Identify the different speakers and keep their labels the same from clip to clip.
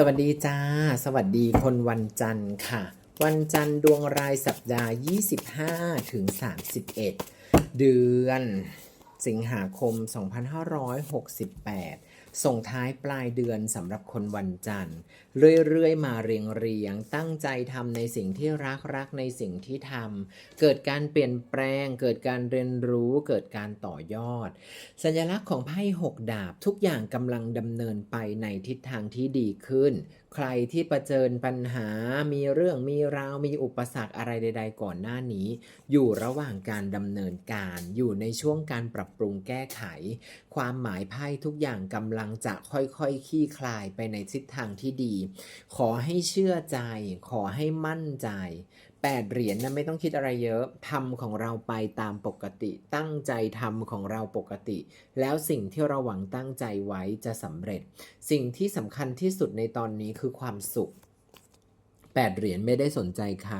Speaker 1: สวัสดีจ้า สวัสดีคนวันจันทร์ค่ะ วันจันทร์ดวงรายสัปดาห์ 25 ถึง 31 เดือน สิงหาคม 2568 ส่งท้ายปลายเดือนสำหรับคนวันจันทร์ เรื่อยๆ มาเรียงเรียง ตั้งใจทำในสิ่งที่รักรักในสิ่งที่ทำเกิดการเปลี่ยนแปลง เกิดการเรียนรู้ เกิดการต่อยอด สัญลักษณ์ของไพ่หกดาบทุกอย่างกำลังดำเนินไปในทิศทางที่ดีขึ้น ใครที่ประเจญปัญหา มีเรื่องมีราว มีอุปสรรคอะไรใด ๆ ก่อนหน้านี้ อยู่ระหว่างการดำเนินการ อยู่ในช่วงการปรับปรุงแก้ไข ความหมายไพ่ทุกอย่างกำลังจะค่อยๆคลี่คลายไปในทิศทางที่ดี ขอให้เชื่อใจ ขอให้มั่นใจ แปดเหรียญนะไม่ต้องคิดอะไรเยอะทำของเราไปตามปกติ ตั้งใจทำของเราปกติ แล้วสิ่งที่เราหวังตั้งใจไว้จะสำเร็จ สิ่งที่สำคัญที่สุดในตอนนี้คือความสุขแปดเหรียญไม่ได้สนใจใคร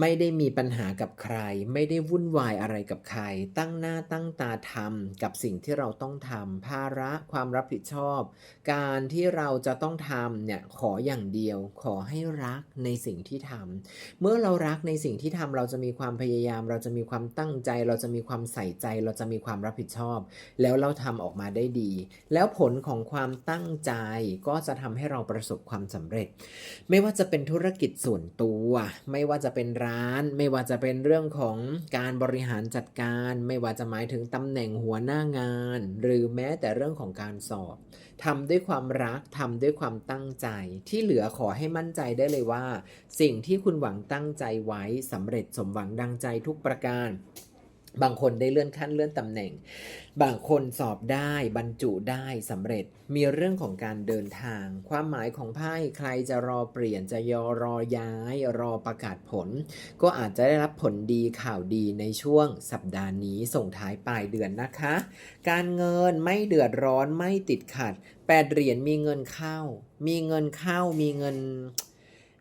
Speaker 1: ไม่ได้มีปัญหากับใคร ไม่ได้วุ่นวายอะไรกับใคร ตั้งหน้าตั้งตาทำกับสิ่งที่เราต้องทำภาระความรับผิดชอบ การที่เราจะต้องทำเนี่ยขออย่างเดียว ขอให้รักในสิ่งที่ทำเมื่อเรารักในสิ่งที่ทำเราจะมีความพยายาม เราจะมีความตั้งใจ เราจะมีความใส่ใจ เราจะมีความรับผิดชอบ แล้วเราทำออกมาได้ดี แล้วผลของความตั้งใจก็จะทำให้เราประสบความสำเร็จ ไม่ว่าจะเป็นธุรกิจส่วนตัว ไม่ว่าจะเป็นร้าน ไม่ว่าจะเป็นเรื่องของการบริหารจัดการ ไม่ว่าจะหมายถึงตำแหน่งหัวหน้างาน หรือแม้แต่เรื่องของการสอบทำด้วยความรักทำด้วยความตั้งใจ ที่เหลือขอให้มั่นใจได้เลยว่า สิ่งที่คุณหวังตั้งใจไว้สำเร็จสมหวังดังใจทุกประการ บางคนได้เลื่อนขั้นเลื่อนตำแหน่ง บางคนสอบได้บรรจุได้สำเร็จ มีเรื่องของการเดินทาง ความหมายของไพ่ใครจะรอเปลี่ยนจะยอรอย้าย รอประกาศผล ก็อาจจะได้รับผลดีข่าวดีในช่วงสัปดาห์นี้ส่งท้ายปลายเดือนนะคะ การเงินไม่เดือดร้อนไม่ติดขัดแปดเหรียญมีเงินเข้า มีเงินเข้ามีเงิน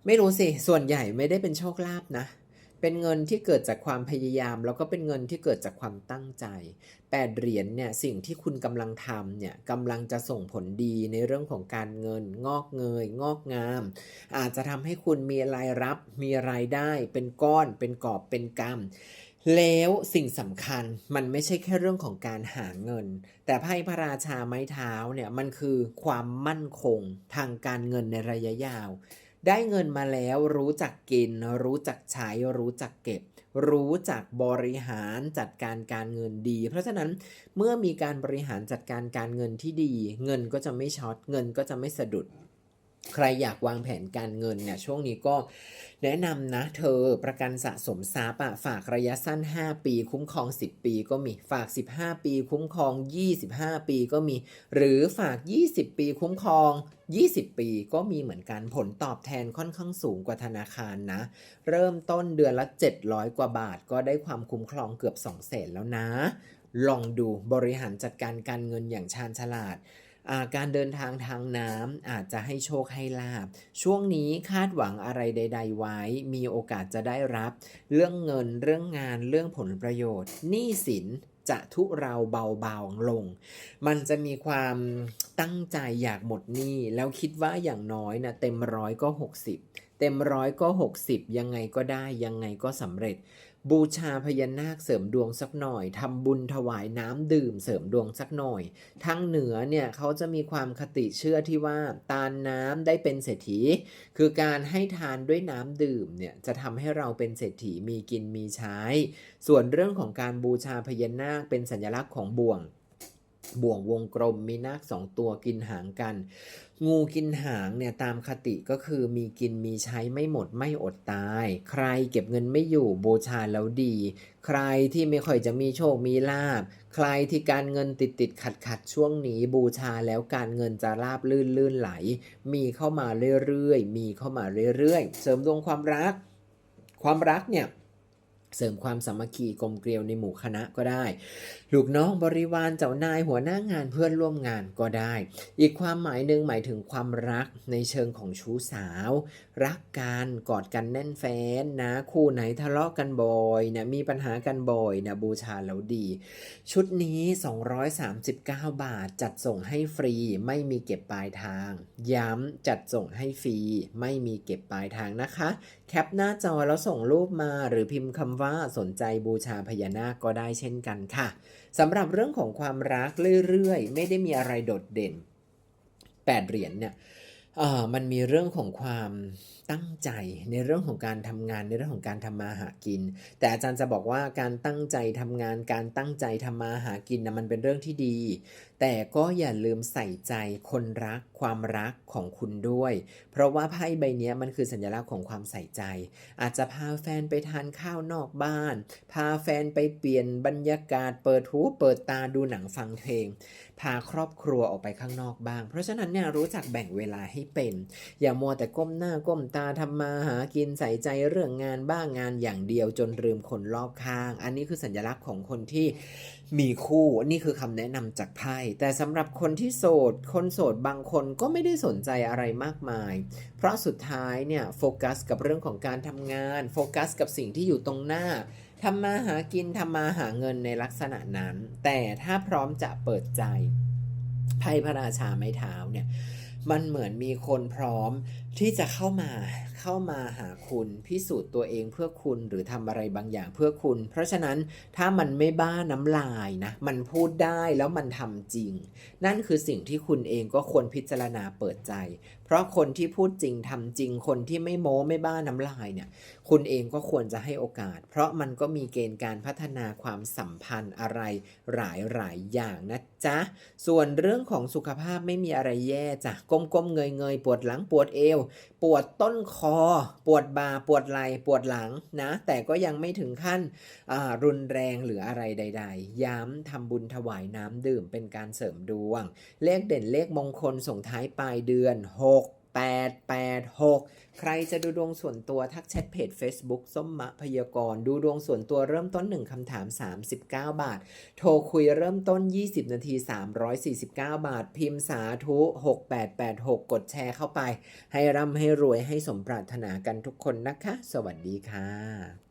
Speaker 1: ไม่รู้สิ ส่วนใหญ่ไม่ได้เป็นโชคลาภนะ เป็นเงินที่เกิดจากความพยายาม แล้วก็เป็นเงินที่เกิดจากความตั้งใจแปดเหรียญเนี่ยสิ่งที่คุณกำลังทำเนี่ยกำลังจะส่งผลดีในเรื่องของการเงินงอกเงย งอกงาม อาจจะทำให้คุณมีรายรับ มีรายได้ เป็นก้อน เป็นกอบเป็นกำแล้วสิ่งสำคัญมันไม่ใช่แค่เรื่องของการหาเงิน แต่ไพ่พระราชาไม้เท้าเนี่ยมันคือความมั่นคงทางการเงินในระยะยาว ได้เงินมาแล้วรู้จักกิน รู้จักใช้ รู้จักเก็บ รู้จักบริหารจัดการการเงินดี เพราะฉะนั้นเมื่อมีการบริหารจัดการการเงินที่ดี เงินก็จะไม่ช็อตเงินก็จะไม่สะดุด ใครอยากวางแผนการเงินเนี่ยช่วงนี้ก็แนะนำนะเธอประกันสะสมทรัพย์อะฝากระยะสั้น 5 ปี คุ้มครอง 10 ปีก็มีฝาก 15 ปี คุ้มครอง 25 ปีก็มี หรือฝาก 20 ปี คุ้มครอง 20 ปีก็มีเหมือนกันผลตอบแทนค่อนข้างสูงกว่าธนาคารนะ เริ่มต้นเดือนละ 700 กว่าบาท ก็ได้ความคุ้มครองเกือบ2 0 0 0 0แล้วนะ ลองดูบริหารจัดการการเงินอย่างชาญฉลาด การเดินทางทางน้ำอาจจะให้โชคให้ลาบ ช่วงนี้คาดหวังอะไรใด ๆ ไว้ มีโอกาสจะได้รับ เรื่องเงินเรื่องงานเรื่องผลประโยชน์หนี้สินจะทุเราเบาบางลง มันจะมีความตั้งใจอยากหมดหนี้ แล้วคิดว่าอย่างน้อยนะเต็มร้อยก็ 60 เต็มร้อยก็ 60 ยังไงก็ได้ยังไงก็สำเร็จ บูชาพญานาคเสริมดวงสักหน่อยทำบุญถวายน้ำดื่มเสริมดวงสักหน่อย ทางเหนือเนี่ยเขาจะมีความคติเชื่อที่ว่าตาลน้ำได้เป็นเศรษฐี คือการให้ทานด้วยน้ำดื่มเนี่ยจะทำให้เราเป็นเศรษฐีมีกินมีใช้ ส่วนเรื่องของการบูชาพญานาคเป็นสัญลักษณ์ของบ่วง บ่วงวงกลมมีนาคสองตัวกินหางกัน งูกินหางเนี่ยตามคติก็คือมีกินมีใช้ไม่หมดไม่อดตาย ใครเก็บเงินไม่อยู่บูชาแล้วดี ใครที่ไม่ค่อยจะมีโชคมีลาบ ใครที่การเงินติดติดขัดขัดช่วงนี้บูชาแล้วการเงินจะราบลื่นลื่นไหล มีเข้ามาเรื่อยๆมีเข้ามาเรื่อยๆ เสริมดวงความรัก ความรักเนี่ย เสริมความสามัคคีกลมเกลียวในหมู่คณะก็ได้ ลูกน้องบริวารเจ้านายหัวหน้างานเพื่อนร่วมงานก็ได้ อีกความหมายหนึ่งหมายถึงความรักในเชิงของชู้สาว รักกันกอดกันแน่นแฟนนะคู่ไหนทะเลาะกันบ่อยนะมีปัญหากันบ่อยนะบูชาแล้วดี ชุดนี้ 239 บาทจัดส่งให้ฟรีไม่มีเก็บปลายทาง ย้ำจัดส่งให้ฟรีไม่มีเก็บปลายทางนะคะ แคปหน้าจอแล้วส่งรูปมาหรือพิมพ์คำว่า่าสนใจบูชาพญานาคก็ได้เช่นกันค่ะสำหรับเรื่องของความรักเรื่อยๆ ไม่ได้มีอะไรโดดเด่น8เหรียญเนี่ยเอ่อมันมีเรื่องของความตั้งใจในเรื่องของการทำงานในเรื่องของการทำมาหากิน แต่อาจารย์จะบอกว่าการตั้งใจทำงานการตั้งใจทำมาหากินนะมันเป็นเรื่องที่ดีแต่ก็อย่าลืมใส่ใจคนรักความรักของคุณด้วย เพราะว่าไพ่ใบนี้มันคือสัญลักษณ์ของความใส่ใจ อาจจะพาแฟนไปทานข้าวนอกบ้าน พาแฟนไปเปลี่ยนบรรยากาศ เปิดหูเปิดตาดูหนังฟังเพลง พาครอบครัวออกไปข้างนอกบ้าง เพราะฉะนั้นเนี่ยรู้จักแบ่งเวลาให้เป็น อย่ามัวแต่ก้มหน้าก้มตาทำมาหากินใส่ใจเรื่องงานบ้างงานอย่างเดียวจนลืมคนรอบข้าง อันนี้คือสัญลักษณ์ของคนที่ มีคู่นี่คือคำแนะนำจากไพ่แต่สำหรับคนที่โสด คนโสดบางคนก็ไม่ได้สนใจอะไรมากมาย เพราะสุดท้ายเนี่ยโฟกัสกับเรื่องของการทำงาน โฟกัสกับสิ่งที่อยู่ตรงหน้าทำมาหากินทำมาหาเงินในลักษณะนั้น แต่ถ้าพร้อมจะเปิดใจ ไพ่พระราชาไม้เท้าเนี่ยมันเหมือนมีคนพร้อมที่จะเข้ามาเข้ามาหาคุณพิสูจน์ตัวเองเพื่อคุณหรือทำอะไรบางอย่างเพื่อคุณ เพราะฉะนั้นถ้ามันไม่บ้าน้ำลายนะมันพูดได้แล้วมันทำจริง นั่นคือสิ่งที่คุณเองก็ควรพิจารณาเปิดใจ เพราะคนที่พูดจริงทำจริง คนที่ไม่โม้ไม่บ้าน้ำลายเนี่ยคุณเองก็ควรจะให้โอกาส เพราะมันก็มีเกณฑ์การพัฒนาความสัมพันธ์อะไรหลายหลายอย่างนะจ๊ะส่วนเรื่องของสุขภาพไม่มีอะไรแย่จ้ะก้มๆเงยๆ ปวดหลังปวดเอว ปวดต้นคอ ปวดบ่าปวดไหล่ปวดหลังนะ แต่ก็ยังไม่ถึงขั้นรุนแรงหรืออะไรใด ๆ ย้ำทำบุญถวายน้ำดื่มเป็นการเสริมดวง เลขเด่นเลขมงคลส่งท้ายปลายเดือน 6 8 8 6 ใครจะดูดวงส่วนตัวทักแชทเพจ Facebook ส้มมะพยากร ดูดวงส่วนตัวเริ่มต้น 1คำถาม 39 บาท โทรคุยเริ่มต้น 20 นาที 349 บาท พิมพ์สาธุ 6886 กดแชร์เข้าไป ให้ร่ำให้รวยให้สมปรารถนากันทุกคนนะคะ สวัสดีค่ะ